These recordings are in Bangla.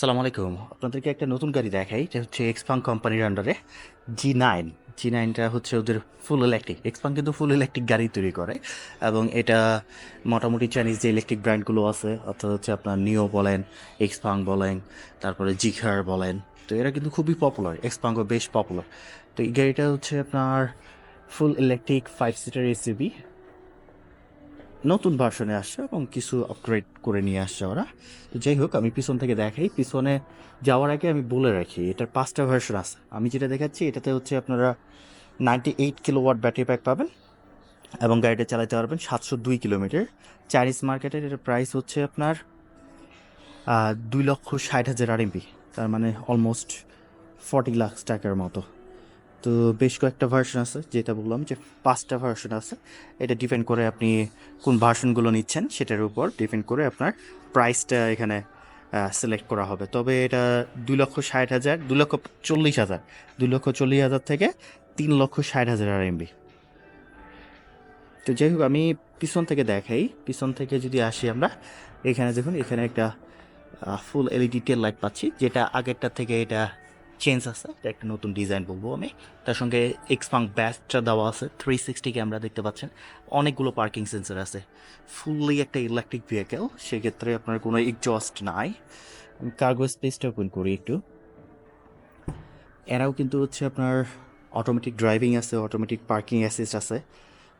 সালাম আলাইকুম। আপনাদেরকে একটা নতুন গাড়ি দেখাই এটা হচ্ছে এক্সপাং কোম্পানির আন্ডারে জি নাইন জি নাইনটা হচ্ছে ওদের ফুল ইলেকট্রিক এক্সপাং কিন্তু ফুল ইলেকট্রিক গাড়ি তৈরি করে এবং এটা মোটামুটি চাইনিজ যে ইলেকট্রিক ব্র্যান্ডগুলো আছে, অর্থাৎ হচ্ছে আপনার নিও বলেন এক্সপাং বলেন, তারপরে জিখার বলেন, তো এরা কিন্তু খুবই পপুলার এক্সপাঙ্গও বেশ পপুলার তো এই গাড়িটা হচ্ছে আপনার full electric five seater SUV নতুন ভার্সনে আসছে এবং কিছু আপগ্রেড করে নিয়ে আসছে ওরা। তো যাই হোক, আমি পিছন থেকে দেখাই। পিছনে যাওয়ার আগে আমি বলে রাখি, এটার পাঁচটা ভার্সন আছে। আমি যেটা দেখাচ্ছি, এটাতে হচ্ছে আপনারা ninety eight kilowatt battery pack পাবেন এবং গাড়িটা চালাতে পারবেন সাতশো দুই কিলোমিটার চাইনিজ মার্কেটের এটার প্রাইস হচ্ছে আপনার দুই লক্ষ ষাট হাজার আরএমপি তার মানে অলমোস্ট ফর্টি লাখ টাকার মতো। তো বেশ কয়েকটা ভার্সন আছে, যেটা বললাম যে পাঁচটা ভার্সন আছে। এটা ডিপেন্ড করে আপনি কোন ভার্সনগুলো নিচ্ছেন, সেটার উপর ডিপেন্ড করে আপনার প্রাইসটা এখানে সিলেক্ট করা হবে। তবে এটা দুই লক্ষ ষাট হাজার দু লক্ষ চল্লিশ হাজার, দুই লক্ষ চল্লিশ হাজার থেকে তিন লক্ষ ষাট হাজার আর এমবি তো যাই হোক, আমি পিছন থেকে দেখাই। পিছন থেকে যদি আসি আমরা, এখানে দেখুন, এখানে একটা ফুল এলইডি টেল লাইট পাচ্ছি, যেটা আগেরটা থেকে এটা চেঞ্জ আছে। একটা নতুন ডিজাইন বলব আমি। তার সঙ্গে এক্সপাং ব্যাসটা দেওয়া আছে। থ্রি সিক্সটি ক্যামেরা দেখতে পাচ্ছেন। অনেকগুলো পার্কিং সেন্সার আছে। ফুললি একটা ইলেকট্রিক ভেহিকেল সেক্ষেত্রে আপনার কোনো এক্সজস্ট নাই। কার্গো স্পেসটা ওপেন করি একটু। এরাও কিন্তু হচ্ছে আপনার অটোমেটিক ড্রাইভিং আছে অটোমেটিক পার্কিং অ্যাসিস্ট আছে।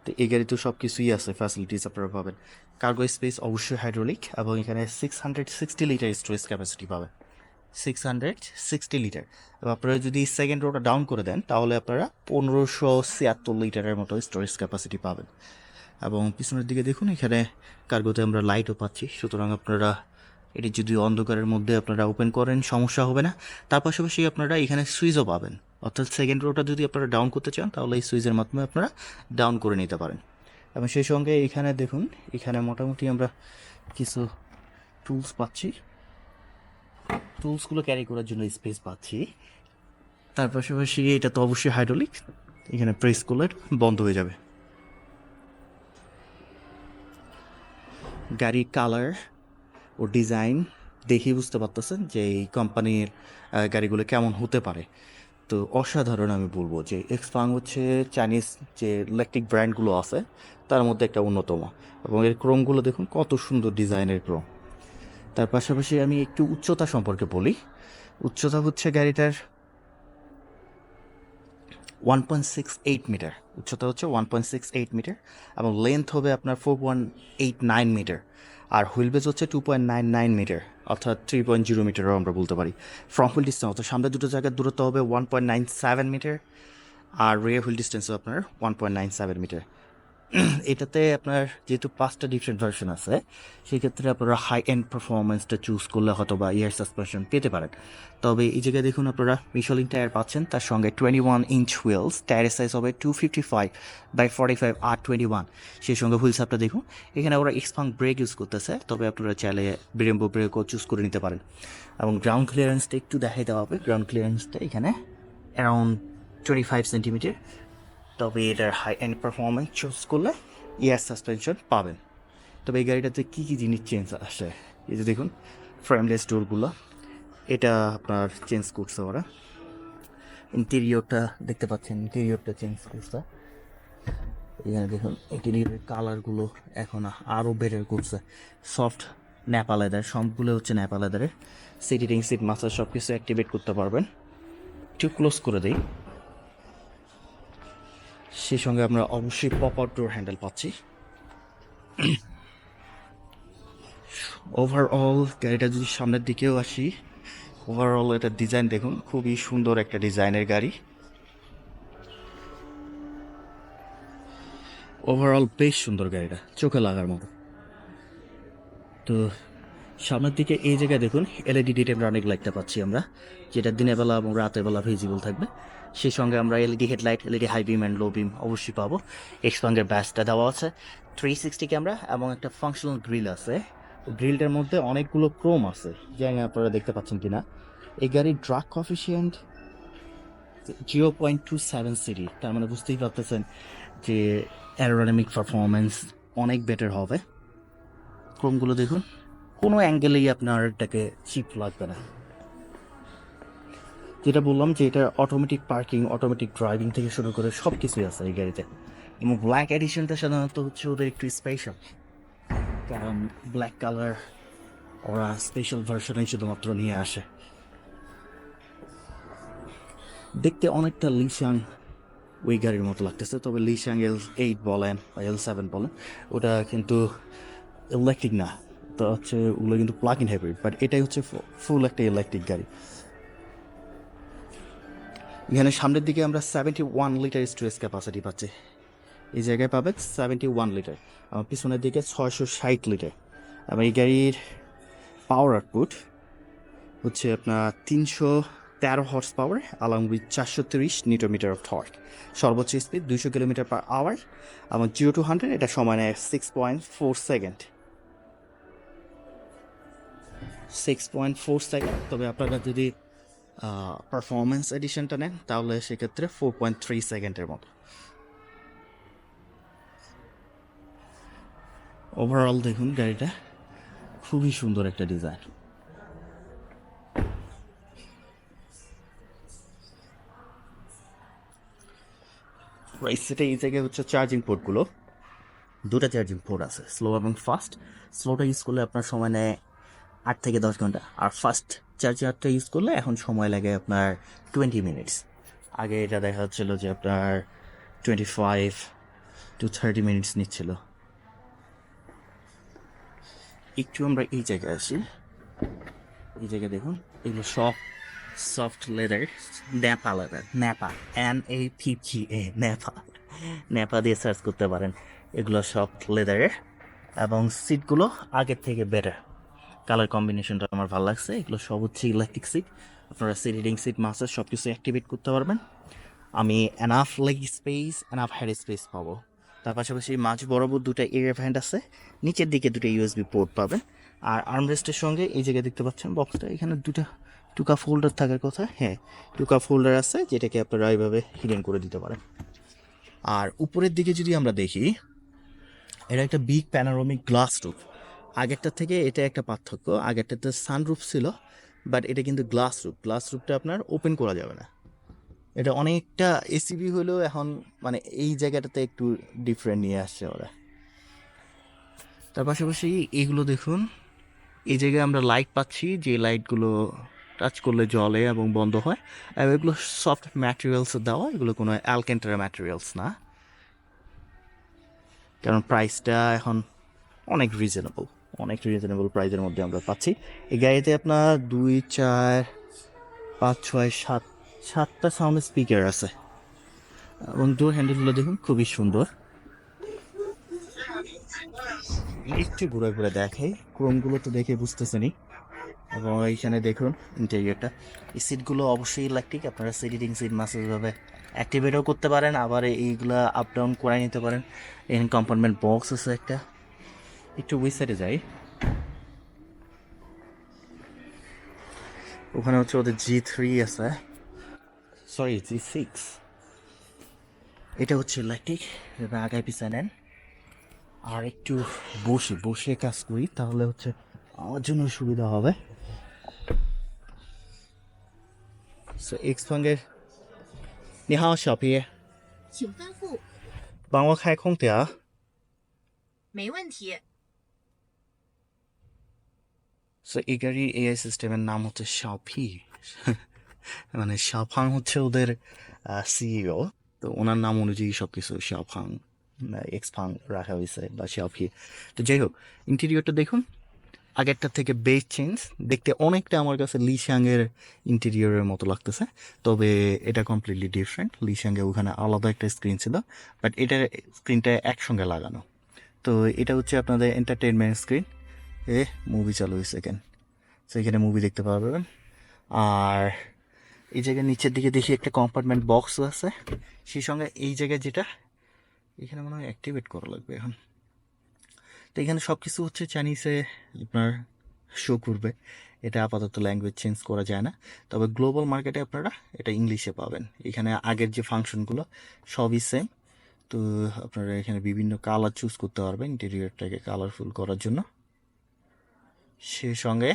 তো এই গাড়িতে সব কিছুই আছে ফ্যাসিলিটিস আপনারা পাবেন। কার্গো স্পেস অবশ্যই হাইড্রোলিক এবং এখানে six hundred sixty litre storage capacity পাবেন। সিক্স হান্ড্রেড সিক্সটি লিটার এবং আপনারা যদি সেকেন্ড রোটা ডাউন করে দেন, তাহলে আপনারা পনেরোশো ছিয়াত্তর লিটারের মতো স্টোরেজ ক্যাপাসিটি পাবেন। এবং পিছনের দিকে দেখুন, এখানে কার্গোতে আমরা লাইটও পাচ্ছি। সুতরাং আপনারা এটি যদি অন্ধকারের মধ্যে আপনারা ওপেন করেন, সমস্যা হবে না। তার পাশাপাশি আপনারা এখানে সুইচও পাবেন। অর্থাৎ সেকেন্ড রোটা যদি আপনারা ডাউন করতে চান, তাহলে এই সুইচের মাধ্যমে আপনারা ডাউন করে নিতে পারেন। এবং সেই সঙ্গে এখানে দেখুন, এখানে মোটামুটি আমরা কিছু টুলস পাচ্ছি। টুলসগুলো ক্যারি করার জন্য স্পেস পাচ্ছি। তার পাশাপাশি এটা তো অবশ্যই হাইড্রোলিক এখানে প্রেস করলে বন্ধ হয়ে যাবে। গাড়ির কালার ও ডিজাইন দেখেই বুঝতে পারতেছেন যে এই কোম্পানির গাড়িগুলো কেমন হতে পারে। তো অসাধারণ আমি বলব যে এক্সপাং হচ্ছে চাইনিজ যে ইলেকট্রিক ব্র্যান্ডগুলো আছে, তার মধ্যে একটা অন্যতম। এবং এর ক্রোমগুলো দেখুন কত সুন্দর ডিজাইনের ক্রোম তার পাশাপাশি আমি একটু উচ্চতা সম্পর্কে বলি। উচ্চতা হচ্ছে গাড়িটার one point six eight metre উচ্চতা হচ্ছে one point six eight metre এবং লেন্থ হবে আপনার four point eight nine metre আর হুইল বেজ হচ্ছে two point nine nine metre অর্থাৎ থ্রি পয়েন্ট জিরো মিটারও আমরা বলতে পারি। ফ্রন্ট হুইল ডিস্টেন্স অর্থাৎ সামনে দুটো জায়গার দূরত্ব হবে one point nine seven metre আর রিয়ার হুইল ডিস্টেন্সও আপনার one point nine seven metre এটাতে আপনার যেহেতু পাঁচটা ডিফারেন্ট ভার্সন আছে, সেক্ষেত্রে আপনারা হাই এন্ড পারফরমেন্সটা চুজ করলে হয়তো বা ইয়ার সাসপেনশন পেতে পারেন। তবে এই জায়গায় দেখুন আপনারা মিশলিং টায়ার পাচ্ছেন, তার সঙ্গে টোয়েন্টি ওয়ান ইঞ্চ হুইলস টায়ারের সাইজ হবে two fifty five by forty five R twenty one সেই সঙ্গে হুইলস আপটা দেখুন, এখানে ওরা এক্সপাং ব্রেক ইউজ করতেছে, তবে আপনারা চাইলে ব্রেম্বো ব্রেকও চুজ করে নিতে পারেন। এবং গ্রাউন্ড ক্লিয়ারেন্সটা একটু দেখাই দেওয়া হবে। গ্রাউন্ড ক্লিয়ারেন্সটা এখানে অ্যারাউন্ড টোয়েন্টি ফাইভ সেন্টিমিটার তবে এটার হাই এন্ড পারফরমেন্স চুজ করলে ইয়ার সাসপেনশন পাবেন। তবে এই গাড়িটাতে কী কী জিনিস চেঞ্জ আসে? এই যে দেখুন ফ্রেমলেস ডোরগুলো এটা আপনার চেঞ্জ করছে ওরা। ইন্টেরিয়রটা দেখতে পাচ্ছেন ইন্টেরিয়রটা চেঞ্জ করছে। এখানে দেখুন ইন্টেরিয়রের কালারগুলো এখন আরও বেটার করছে। সফট ন্যাপা লেদার সবগুলো হচ্ছে ন্যাপা লেদারের সিটিং সিট মাসাজ সব কিছু অ্যাক্টিভেট করতে পারবেন। একটু ক্লোজ করে দিই। সেই সঙ্গে আমরা অবশ্যই পপ আউট ডোর হ্যান্ডেল পাচ্ছি। ওভারঅল গাড়িটা যদি সামনের দিকেও আসি ওভারঅল এটার ডিজাইন দেখুন, খুবই সুন্দর একটা ডিজাইনের গাড়ি। ওভারঅল বেশ সুন্দর গাড়িটা, চোখে লাগার মতো। তো সামনের দিকে এই জায়গায় দেখুন এলইডি ডিটেম অনেক লাইটটা পাচ্ছি আমরা, যেটা দিনের বেলা এবং রাতের বেলা ভিজিবল থাকবে। সেই সঙ্গে আমরা LED headlight LED high beam and low beam অবশ্যই পাবো। এক্সপাঙ্গের ব্যাসটা দেওয়া আছে। থ্রি সিক্সটি ক্যামেরা এবং একটা ফাংশনাল গ্রিল আছে। গ্রিলটার মধ্যে অনেকগুলো ক্রোম আছে জানি আপনারা দেখতে পাচ্ছেন কিনা। এই গাড়ির drag coefficient zero point two seven CD তার মানে বুঝতেই পারতেছেন যে অ্যারোডাইনামিক পারফরমেন্স অনেক বেটার হবে। ক্রোমগুলো দেখুন। কোনো অ্যাঙ্গেলেই আপনার এটাকে চিপ লাগবে না। যেটা বললাম যে এটা অটোমেটিক পার্কিং অটোমেটিক ড্রাইভিং থেকে শুরু করে সব কিছুই আছে এই গাড়িতে। এবং ব্ল্যাক এডিশনটা সাধারণত হচ্ছে ওদের একটু স্পেশাল কারণ ব্ল্যাক কালার ওরা স্পেশাল ভার্সনে শুধুমাত্র নিয়ে আসে। দেখতে অনেকটা লিশাং ওই গাড়ির মতো লাগতেছে, তবে লিশাং এল এইট বলেন বা এল সেভেন বলেন, ওটা কিন্তু ইলেকট্রিক না। তো হচ্ছে, ওগুলো কিন্তু প্লাগ ইন হাইব্রিড বাট এটাই হচ্ছে ফুল একটা ইলেকট্রিক গাড়ি। এখানে সামনের দিকে আমরা seventy one litre storage capacity পাচ্ছি। এই জায়গায় পাবেন সেভেন্টি ওয়ান লিটার আমার পিছনের দিকে ছয়শো ষাট লিটার এবং এই গাড়ির পাওয়ার আউটপুট হচ্ছে আপনার তিনশো তেরো হর্স পাওয়ার along উইথ চারশো তিরিশ নিউটোমিটার অফ টর্ক সর্বোচ্চ স্পিড দুইশো কিলোমিটার পার আওয়ার এবং জিরো টু হান্ড্রেড, এটা সময় নেয় six point four second six point four second তবে আপনারা যদি পারফরমেন্স এডিশনটা নেন, তাহলে সেক্ষেত্রে ফোর পয়েন্ট থ্রি সেকেন্ডের মতো। ওভারঅল দেখুন গাড়িটা, খুবই সুন্দর একটা ডিজাইন সেটা এই জায়গায় হচ্ছে চার্জিং পোর্টগুলো দুটা চার্জিং পোর্ট আছে স্লো এবং ফাস্ট স্লোটা ইউজ করলে আপনার সময় নেয় আট থেকে দশ ঘণ্টা। আর ফার্স্ট চার্জারটা ইউজ করলে এখন সময় লাগে আপনার টোয়েন্টি মিনিটস আগে এটা দেখা যাচ্ছিল যে আপনার twenty five to thirty minutes নিচ্ছিল। একটু আমরা এই জায়গায় আসি। এই জায়গায় দেখুন, এগুলো সব soft leather nappa leather nappa N A P G A nappa nappa দিয়ে সার্চ করতে পারেন। এগুলো সফট লেদারের এবং সিটগুলো আগের থেকে বেটার কালার কম্বিনেশনটা আমার ভালো লাগছে। এগুলো সব হচ্ছে ইলেকট্রিক সিট আপনারা সিট হিডিং সিট মাস্টার সব কিছু অ্যাক্টিভেট করতে পারবেন। আমি enough leg space enough head space পাবো। তার পাশাপাশি মাঝ বরাবর দুটো এয়ার ভ্যান্ড আছে। নিচের দিকে দুটো ইউএসবি পোর্ট পাবেন। আর আর্মরেস্টের সঙ্গে এই জায়গায় দেখতে পাচ্ছেন বক্সটা এখানে দুটো টুকা ফোল্ডার থাকার কথা। হ্যাঁ টুকা ফোল্ডার আছে যেটাকে আপনারা এইভাবে হিডেন করে দিতে পারেন। আর উপরের দিকে যদি আমরা দেখি, এটা একটা বিগ প্যানারোমিক গ্লাস রুফ আগেরটা থেকে এটা একটা পার্থক্য। আগেরটাতে সানরুফ ছিল বাট এটা কিন্তু গ্লাস রুফ গ্লাস রুফটা আপনার ওপেন করা যাবে না। এটা অনেকটা এসিবি হলেও এখন মানে এই জায়গাটাতে একটু ডিফারেন্ট নিয়ে আসছে ওরা। তার পাশাপাশি এইগুলো দেখুন, এই জায়গায় আমরা লাইট পাচ্ছি, যে লাইটগুলো টাচ করলে জলে এবং বন্ধ হয়, এবং এগুলো সফট ম্যাটেরিয়ালস দেওয়া, এগুলো কোনো অ্যালকেন্টারা ম্যাটেরিয়ালস না। কারণ প্রাইসটা এখন অনেক রিজনেবল অনেক রিজনেবল প্রাইসের মধ্যে আমরা পাচ্ছি। এই গাড়িতে আপনার দুই, চার, পাঁচ, ছয়, সাত, সাতটা সাউন্ড স্পিকার আছে। এবং ডোর হ্যান্ডেলগুলো দেখুন, খুবই সুন্দর। একটু ঘুরে ঘুরে দেখাই ক্রোমগুলো তো দেখে বুঝতেছেনি এবং এইখানে দেখুন ইন্টেরিয়রটা এই সিটগুলো অবশ্যই ইলেকট্রিক আপনারা সিট সিট মাসেজভাবে অ্যাক্টিভেটও করতে পারেন, আবার এইগুলা আপ ডাউন করে নিতে পারেন। এখানে কম্পার্টমেন্ট বক্স আছে একটা। একটু ওই সাইডে যাই ওখানে হচ্ছে ওদের জি থ্রি আছে সরি জি সিক্স এটা হচ্ছে ইলেকট্রিক এবার আগায় পিছিয়ে নেন আর একটু বসে বসে কাজ করি তাহলে হচ্ছে আমার জন্য সুবিধা হবে সো এক্স ফাঙ্গের 你好，小 P，请吩咐。帮我开空调。没问题。 সো এই গাড়ির এআই সিস্টেমের নাম হচ্ছে শাওপি মানে শাওফাং হচ্ছে ওদের সিইও তো ওনার নাম অনুযায়ী সব কিছু শাওফাং এক্সফাং রাখা হয়েছে বা শাওপি তো যাই হোক ইন্টেরিয়রটা দেখুন। আগেরটার থেকে বেশ চেঞ্জ দেখতে অনেকটা আমার কাছে লিশাংয়ের ইন্টেরিয়রের মতো লাগতেছে। তবে এটা কমপ্লিটলি ডিফারেন্ট লিশাংয়ে ওখানে আলাদা একটা স্ক্রিন ছিল। বাট এটার স্ক্রিনটা একসঙ্গে লাগানো। তো এটা হচ্ছে আপনাদের এন্টারটেনমেন্ট স্ক্রিন এ মুভি চালু হয়েছে এখানে তো এখানে মুভি দেখতে পারবেন আর এই জায়গায় নিচের দিকে দেখি একটা কম্পার্টমেন্ট বক্সও আছে। সেই সঙ্গে এই জায়গায় যেটা, এখানে মনে হয় অ্যাক্টিভেট করা লাগবে এখন। তো এখানে সব কিছু হচ্ছে চাইনিজে আপনার শো করবে। এটা আপাতত ল্যাঙ্গুয়েজ চেঞ্জ করা যায় না। তবে গ্লোবাল মার্কেটে আপনারা এটা ইংলিশে পাবেন। এখানে আগের যে ফাংশনগুলো সবই সেম তো আপনারা এখানে বিভিন্ন কালার চুজ করতে পারবেন। ইন্টেরিয়রটাকে কালারফুল করার জন্য। সেই সঙ্গে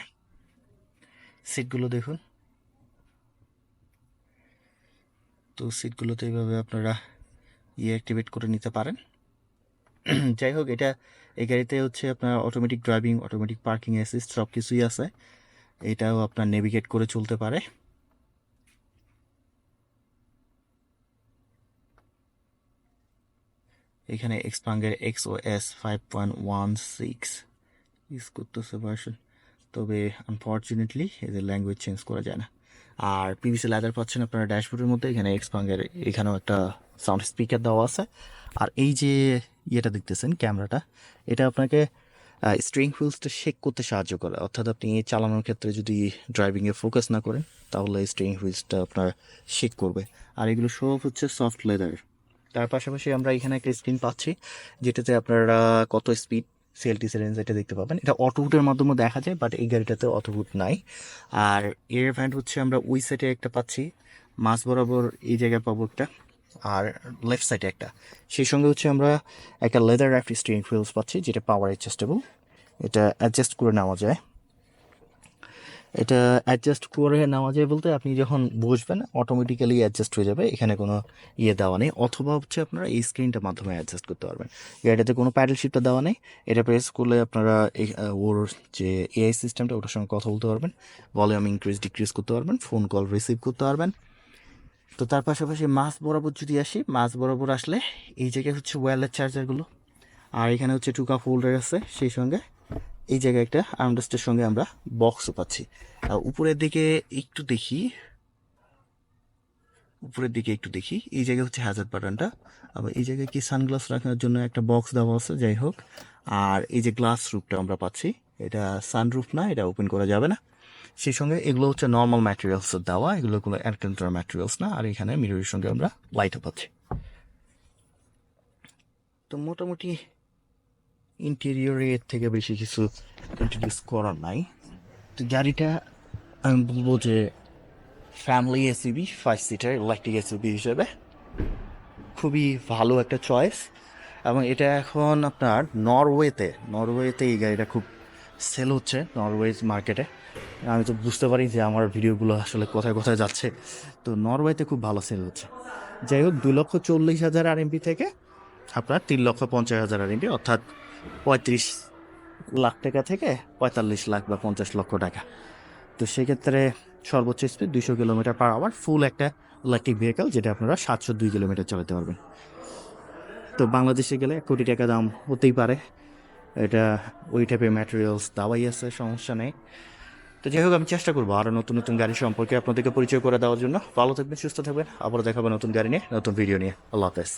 সিটগুলো দেখুন। তো সিটগুলোতে এইভাবে আপনারা ইয়ে অ্যাক্টিভেট করে নিতে পারেন। যাই হোক, এটা এই গাড়িতে হচ্ছে আপনার automatic driving automatic parking assist সব কিছুই আছে। এটাও আপনার নেভিগেট করে চলতে পারে। এখানে এক্সপাঙ্গের X O S five point one six use করতেছে ভার্সন তবে আনফর্চুনেটলি এদের ল্যাঙ্গুয়েজ চেঞ্জ করা যায় না। আর পিভিসি লেদার পাচ্ছেন আপনারা ড্যাশবোর্ডের মধ্যে, এখানে এক্সপাঙ্গের এখানেও একটা সাউন্ড স্পিকার দেওয়া আছে। আর এই যে ইয়েটা দেখতেছেন, ক্যামেরাটা, এটা আপনাকে স্ট্রিং হুইলসটা শেক করতে সাহায্য করে। অর্থাৎ আপনি চালানোর ক্ষেত্রে যদি ড্রাইভিংয়ে ফোকাস না করেন, তাহলে স্ট্রিং হুইলসটা আপনার শেক করবে। আর এগুলো সব হচ্ছে সফট লেদার তার পাশাপাশি আমরা এখানে একটা স্ক্রিন পাচ্ছি, যেটাতে আপনারা কত স্পিড সিএলটি সেভেন এটা দেখতে পাবেন। এটা অটোভুটের মাধ্যমে দেখা যায় বাট এই গাড়িটাতে অটোভুট নাই। আর এর ভ্যান্ট হচ্ছে আমরা ওই সাইডে একটা পাচ্ছি। মাছ বরাবর এই জায়গায় পাবো একটা, আর লেফট সাইডে একটা। সেই সঙ্গে হচ্ছে আমরা একটা লেদার র্যাফ স্টিয়ারিং হুইলস পাচ্ছি, যেটা পাওয়ার অ্যাডজাস্টেবল এটা অ্যাডজাস্ট করে নেওয়া যায়। এটা অ্যাডজাস্ট করে নেওয়া যায় বলতে আপনি যখন বসবেন অটোমেটিক্যালি অ্যাডজাস্ট হয়ে যাবে, এখানে কোনো ইয়ে দেওয়া নেই। অথবা হচ্ছে আপনারা এই স্ক্রিনটার মাধ্যমে অ্যাডজাস্ট করতে পারবেন। এটাতে কোনো প্যাডেল শিপটা দেওয়া নেই। এটা প্রেস করলে আপনারা ওর যে এআই সিস্টেমটা ওটার সঙ্গে কথা বলতে পারবেন। ভলিউম ইনক্রিজ ডিক্রিজ করতে পারবেন। ফোন কল রিসিভ করতে পারবেন। তো তার পাশাপাশি মাছ বরাবর যদি আসি মাছ বরাবর আসলে এই জায়গায় হচ্ছে ওয়্যারলেস চার্জারগুলো আর এখানে হচ্ছে টু কাপ হোল্ডার আছে, সেই সঙ্গে এই জায়গায় একটা আর্মডেস্টের সঙ্গে আমরা বক্সও পাচ্ছি। উপরের দিকে একটু দেখি। উপরের দিকে একটু দেখি। এই জায়গায় হচ্ছে হাজার বাটনটা আবার এই জায়গায় কি সানগ্লাস রাখার জন্য একটা বক্স দেওয়া আছে, যাই হোক। আর এই যে গ্লাস রুফটা আমরা পাচ্ছি, এটা সানরুফ না, এটা ওপেন করা যাবে না। সেই সঙ্গে এগুলো হচ্ছে নর্মাল ম্যাটেরিয়ালস দেওয়া, এগুলো কোনো অ্যাডভেন্টার ম্যাটেরিয়ালস না। আর এখানে মিররের সঙ্গে আমরা লাইটও পাচ্ছি। তো মোটামুটি ইন্টেরিয়রে এর থেকে বেশি কিছু ইন্ট্রোডিউস করার নাই। তো গাড়িটা, আমি বলব যে family SUV five seater electric SUV হিসেবে। খুবই ভালো একটা চয়েস এবং এটা এখন আপনার নরওয়েতে নরওয়েতে এই গাড়িটা খুব সেল হচ্ছে নরওয়েজ মার্কেটে আমি তো বুঝতে পারি যে আমার ভিডিওগুলো আসলে কোথায় কোথায় যাচ্ছে। তো নরওয়েতে খুব ভালো সেল হচ্ছে। যাই হোক, দুই লক্ষ চল্লিশ হাজার আরএমপি থেকে আপনার তিন লক্ষ পঞ্চাশ হাজার আরএমপি অর্থাৎ পঁয়ত্রিশ লাখ টাকা থেকে পঁয়তাল্লিশ লাখ বা পঞ্চাশ লক্ষ টাকা। তো সেক্ষেত্রে সর্বোচ্চ স্পিড দুইশো কিলোমিটার পার আওয়ার ফুল একটা ইলেকট্রিক ভেহিকেল যেটা আপনারা সাতশো দুই কিলোমিটার চালাতে পারবেন। তো বাংলাদেশে গেলে এক কোটি টাকা দাম হতেই পারে। এটা ওই টাইপের ম্যাটেরিয়ালস দাওয়াই আছে, সমস্যা নেই। তো যাই হোক, আমি চেষ্টা করব আরও নতুন নতুন গাড়ি সম্পর্কে আপনাদেরকে পরিচয় করে দেওয়ার জন্য। ভালো থাকবেন, সুস্থ থাকবেন। আবারও দেখাবো নতুন গাড়ি নিয়ে, নতুন ভিডিও নিয়ে। আল্লাহ হাফেজ।